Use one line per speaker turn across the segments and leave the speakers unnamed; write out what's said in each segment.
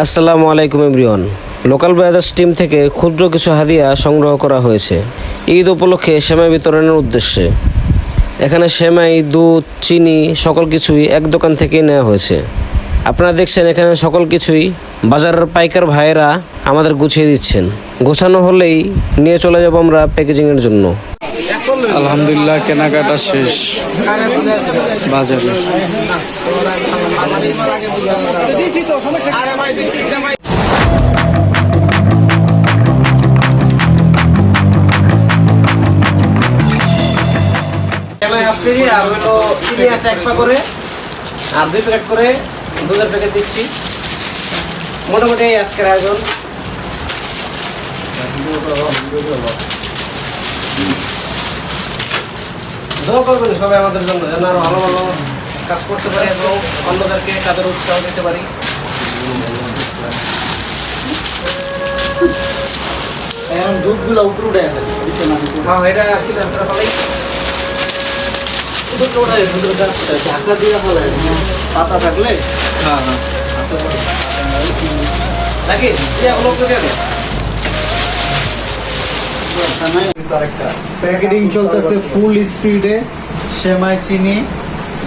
আসসালামু আলাইকুম everyone. Local brothers team থেকে ক্ষুদ্র কিছু হাদিয়া সংগ্রহ করা হয়েছে। ঈদ উপলক্ষে সেমাই বিতরণের উদ্দেশ্যে। এখানে সেমাই, দুধ, চিনি সকল কিছুই এক দোকান থেকেই নেওয়া হয়েছে। আপনারা দেখছেন এখানে সকল কিছুই বাজারের পাইকার ভাইয়েরা আমাদের গুছিয়ে দিচ্ছেন। গোছানো হলেই নিয়ে চলে যাব আমরা প্যাকেজিংয়ের জন্য।
আলহামদুলিল্লাহ, কেনাকাটা শেষ। বাজারে।
আর চিনি আছে এক পা করে, আর দুই প্যাকেট করে দুধের প্যাকেট দিচ্ছি। মোটামুটি আজকের আয়োজন। দোয়া করবেন সবাই আমাদের জন্য যেন আরও ভালো ভালো কাজ করতে পারি এবং অন্যদেরকে কাজের উৎসাহ দিতে পারি।
এখন দুধগুলো উপরে উঠে আছে
হ্যাঁ এটা কি দরকার ফলাই দুধটা ওঠাই দুধের গাছ
ঢাকা দিয়ে ফেলে পাতা থাকলে। হ্যাঁ হ্যাঁ।
নাকি? এগুলো দে।
প্যাকেটিং চলতেছে ফুল স্পিডে সেমাই চিনি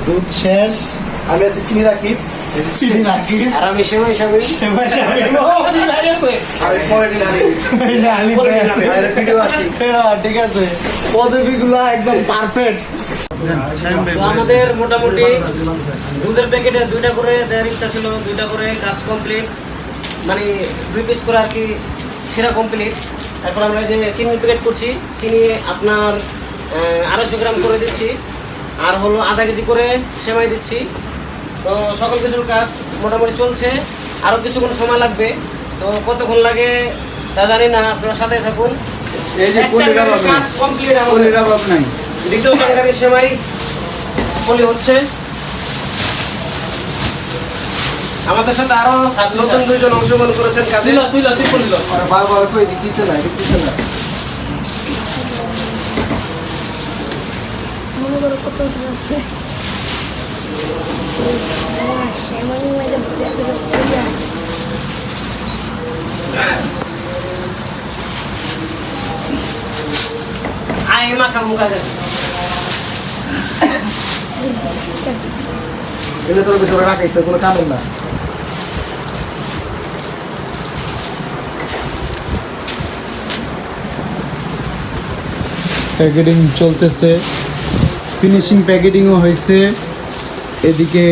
দুধ শেষ।
আমি আছি চিনি রাখি।
চিনি নাকি
আর আমি সেমাই হিসাবে
সেমাই
আর পরে দিন আনি
এই যে আলিফ ভাই আছে।
আর ভিডিও আসি।
ঠিক আছে। পদবিগুলো একদম পারফেক্ট
আমাদের মোটামুটি দুধের প্যাকেটে দুইটা করে দেওয়ার ইচ্ছা ছিল দুইটা করে কাজ কমপ্লিট মানে দুই পিস করে আর কি সেরা কমপ্লিট তারপর আমরা যে চিনি প্যাকেট করছি চিনি আপনার আড়াইশো গ্রাম করে দিচ্ছি। আর হলো আধা কেজি করে সেমাই দিচ্ছি। তো সকল কিছুর কাজ মোটামুটি চলছে। আরও কিছুক্ষণ সময় লাগবে। তো কতক্ষণ লাগে তা জানি না। আপনারা সাথে থাকুন। কমপ্লিট আমাদের। দ্বিতীয় সেমাই বলি হচ্ছে। আমাদের সাথে আরও নতুন দুইজন অংশগ্রহণ করেছেন কাজে।
আর বারবার কই দিতে না দিতে না
মনে
আয় মাখা মুখা গেছে
তোর ভিতরে রাখাইছে কোনো কামড় না
প্যাকেটিং চলতেছে। ফিনিশিং প্যাকেটিংও হয়েছে। এদিকে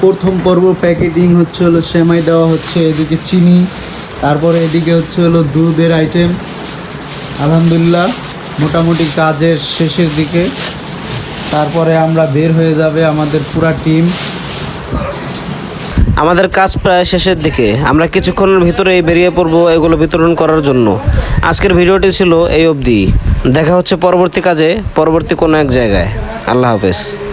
প্রথম পর্ব প্যাকেটিং হচ্ছে হলো সেমাই দেওয়া হচ্ছে, এদিকে চিনি, তারপরে এদিকে হচ্ছে হলো দুধের আইটেম আলহামদুলিল্লাহ, মোটামুটি কাজের শেষের দিকে। তারপরে আমরা বের হয়ে যাবে আমাদের পুরা টিম
আমাদের কাজ প্রায় শেষের দিকে। আমরা কিছুক্ষণের ভিতরেই বেরিয়ে পড়ব এগুলো বিতরণ করার জন্য। আজকের ভিডিওটি ছিল এই অবধি। দেখা হচ্ছে পরবর্তী কাজে পরবর্তী কোনো এক জায়গায়। আল্লাহ হাফেজ।